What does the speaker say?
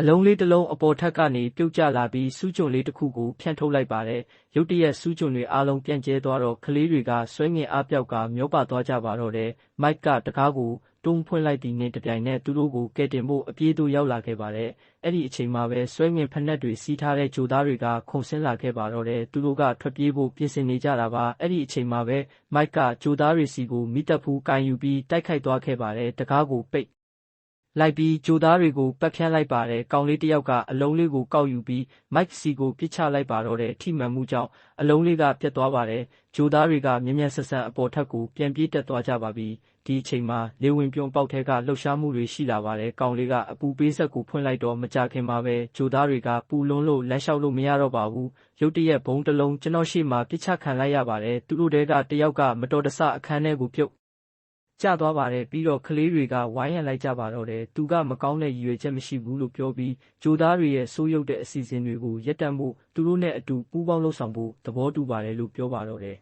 အလုံးလေးတစ်လုံးအပေါ်ထပ်ကနေပြုတ်ကျလာပြီးစူးကျွန်လေးတစ်ခုကိုဖြန့်ထုတ်လိုက်ပါတယ်။ရုတ်တရက်စူးကျွန်တွေအားလုံးပြန့်ကျဲသွားတော့ကလေးတွေကဆွဲငင်အားပြောက်ကမျောပါသွားကြပါတော့တယ်။မိုက်ကတကားကိုတွန်းဖွင့်လိုက်သည်နှင့်တပြိုင်နက်သူတို့ကိုကယ်တင်ဖို့အပြေးသို့ရောက်လာခဲ့ပါတယ်။အဲ့ဒီအချိန်မှာပဲဆွဲငင်ဖက်နှက်တွေစီးထားတဲ့ဂျိုသားတွေကခုန်ဆင်းလာခဲ့ပါတော့တယ်။သူတို့ကထွက်ပြေးဖို့ပြင်ဆင်နေကြတာပါ။အဲ့ဒီအချိန်မှာပဲမိုက်ကဂျိုသားတွေစီကိုမိတပ်ဖူးကင်ယူပြီးတိုက်ခိုက်သွားခဲ့ပါတယ်။တကားကိုပိတ် လိုက်ပြီးဂျိုသားတွေကိုပတ်ဖြန်းလိုက်ပါတယ်ကောင်လေးတယောက်ကအလုံးလေးကိုကောက်ယူပြီးမိုက်စီကိုပြစ်ချလိုက်ပါတော့တယ်ထိမှန်မှုကြောင့်အလုံးလေးကပြတ်သွားပါတယ်ဂျိုသားတွေကမြင်းမြတ်ဆက်ဆန်အပေါ်ထက်ကိုပြန်ပြေးတက်သွားကြပါပြီဒီအချိန်မှာလေဝင်ပြုံပေါက်ထဲကလှုပ်ရှားမှုတွေရှိလာပါတယ်ကောင်လေးကအပူပေးဆက်ကိုဖွင့်လိုက်တော့မကြခင်မှာပဲဂျိုသားတွေကပူလုံးလို့လက်လျှောက်လို့မရတော့ပါဘူးရုတ်တရက်ဘုံတစ်လုံးကျွန်တော်ရှိမှပြစ်ချခံလိုက်ရပါတယ်သူတို့တဲကတယောက်ကမတော်တဆအခန်းထဲကိုပြုတ် ကျသွားပါတယ်ပြီးတော့ကလေးတွေကဝိုင်းရံလိုက်ကြပါတော့တယ်သူကမကောင်းတဲ့ရည်ရွယ်ချက်မရှိဘူးလို့ပြောပြီးဂျိုသားတွေရဲ့ဆိုးရုပ်တဲ့အစီအစဉ်တွေကိုရပ်တန့်ဖို့သူတို့နဲ့အတူပူးပေါင်းလှုပ်ဆောင်ဖို့သဘောတူပါတယ်လို့ပြောပါတော့တယ်